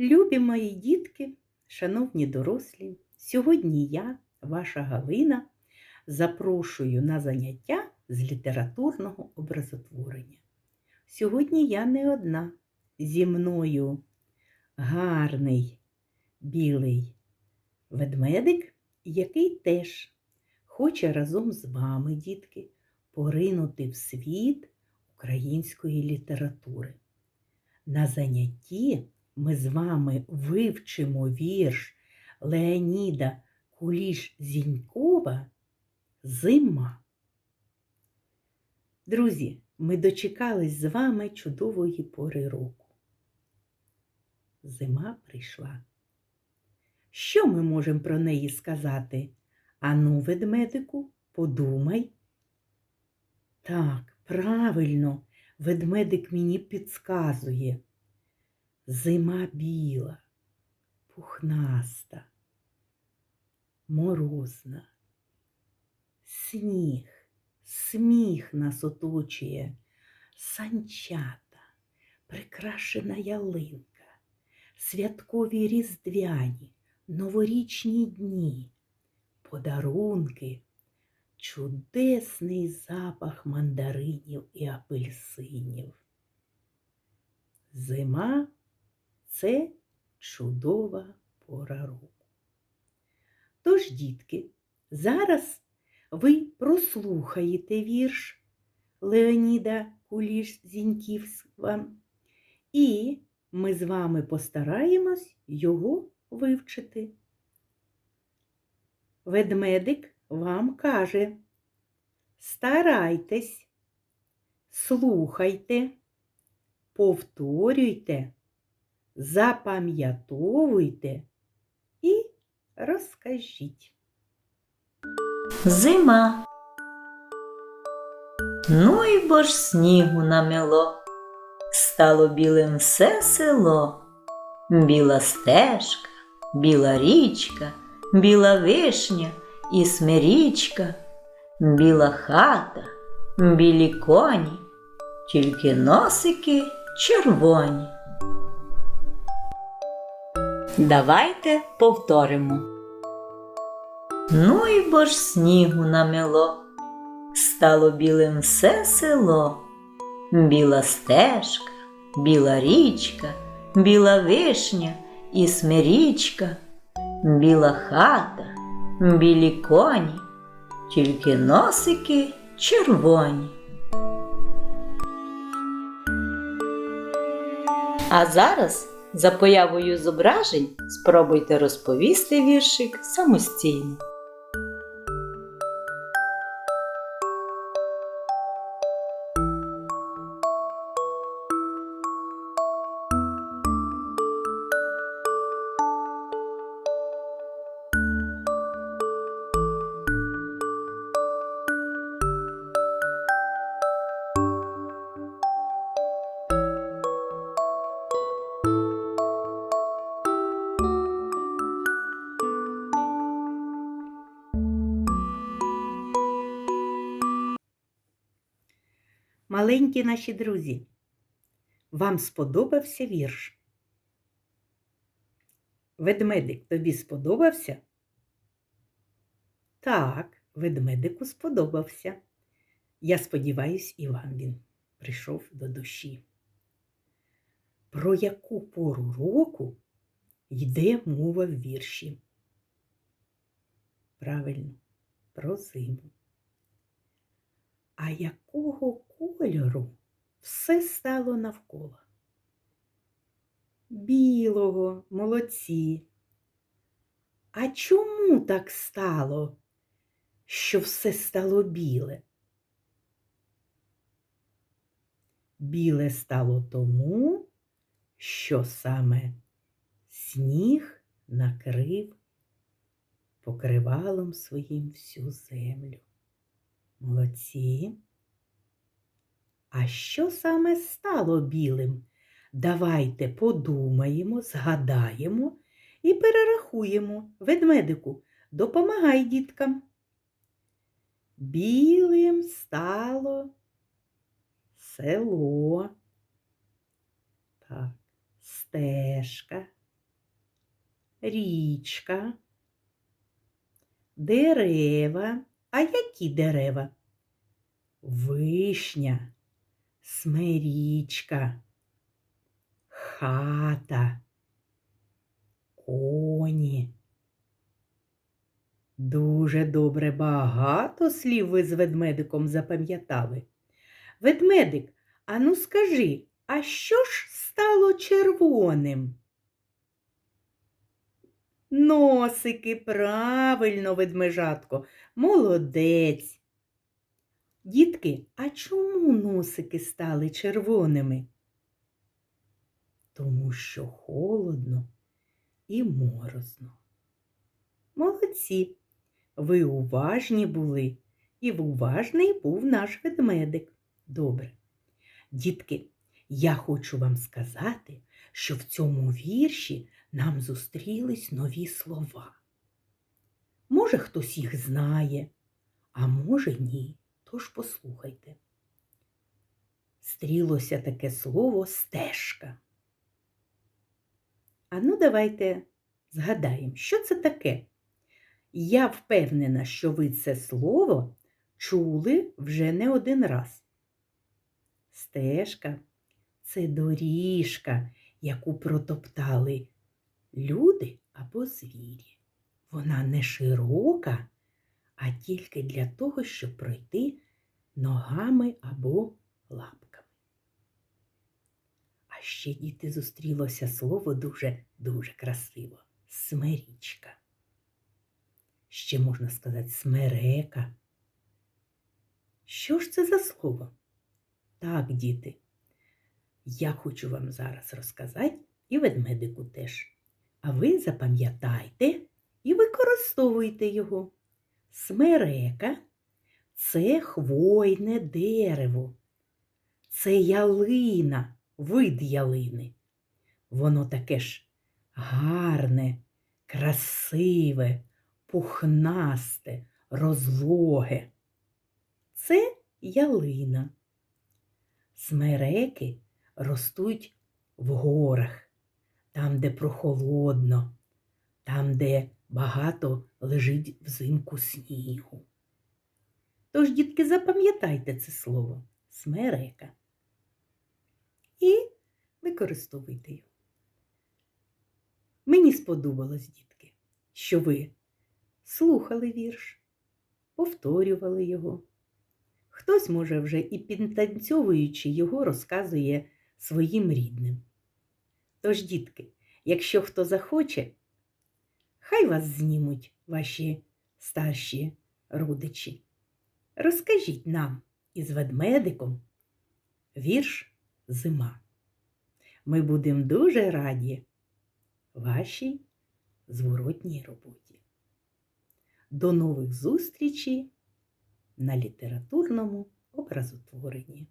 Любі мої дітки, шановні дорослі, сьогодні я, ваша Галина, запрошую на заняття з літературного образотворення. Сьогодні я не одна. Зі мною гарний білий ведмедик, який теж хоче разом з вами, дітки, поринути в світ української літератури. На занятті ми з вами вивчимо вірш Леоніда Куліш Зінькова Зима. Друзі, ми дочекались з вами чудової пори року. Зима прийшла. Що ми можемо про неї сказати? Ану, ведмедику, подумай. Так, правильно, ведмедик мені підказує. Зима біла, пухнаста, морозна, сніг, сміх нас оточує, санчата, прикрашена ялинка, святкові різдвяні, новорічні дні, подарунки, чудесний запах мандаринів і апельсинів. Зима це чудова пора року. Тож, дітки, зараз ви прослухаєте вірш Леоніда Куліш Зіньківського, і ми з вами постараємось його вивчити. Ведмедик вам каже, старайтесь, слухайте, повторюйте запам'ятовуйте і розкажіть. Зима. Ну й бо ж снігу намело, стало білим все село, біла стежка, біла річка, біла вишня і смирічка, біла хата, білі коні, тільки носики червоні. Давайте повторимо. Ну і бо ж снігу намело, стало білим все село, біла стежка, біла річка, біла вишня і смирічка, біла хата, білі коні, тільки носики червоні. А зараз за появою зображень спробуйте розповісти віршик самостійно. Маленькі наші друзі, вам сподобався вірш? Ведмедик тобі сподобався? Так, ведмедику сподобався. Я сподіваюсь, і вам він прийшов до душі. Про яку пору року йде мова в вірші? Правильно, про зиму. А якого кольору все стало навколо? Білого, молодці. А чому так стало, що все стало біле? Біле стало тому, що саме сніг накрив покривалом своїм всю землю. Молодці. А що саме стало білим? Давайте подумаємо, згадаємо і перерахуємо ведмедику. Допомагай діткам. Білим стало село. Так, стежка, річка, дерева. А які дерева? Вишня, смирічка, хата, коні. Дуже добре багато слів ви з ведмедиком запам'ятали. Ведмедик, ану скажи, а що ж стало червоним? Носики, правильно, ведмежатко, молодець. Дітки, а чому носики стали червоними? Тому що холодно і морозно. Молодці, ви уважні були, і уважний був наш ведмедик. Добре. Дітки, я хочу вам сказати, що в цьому вірші нам зустрілись нові слова. Може, хтось їх знає, а може ні. Тож послухайте. Стрілося таке слово стежка. А ну, давайте згадаємо, що це таке. Я впевнена, що ви це слово чули вже не один раз. Стежка це доріжка, яку протоптали люди або звірі. Вона не широка, а тільки для того, щоб пройти ногами або лапками. А ще діти зустрілося слово дуже-дуже красиво смирічка. Ще можна сказати смерека. Що ж це за слово? Так, діти, я хочу вам зараз розказати і ведмедику теж. А ви запам'ятайте і використовуйте його. Смерека це хвойне дерево, це ялина, вид ялини. Воно таке ж гарне, красиве, пухнасте, розлоге. Це ялина. Смереки ростуть в горах, там, де прохолодно, там, де багато лежить взимку снігу. Тож, дітки, запам'ятайте це слово смерека і використовуйте його. Мені сподобалось, дітки, що ви слухали вірш, повторювали його. Хтось, може, вже і підтанцьовуючи його, розказує своїм рідним. Тож, дітки, якщо хто захоче, хай вас знімуть ваші старші родичі. Розкажіть нам із ведмедиком вірш Зима. Ми будемо дуже раді вашій зворотній роботі. До нових зустрічей на літературному образотворенні.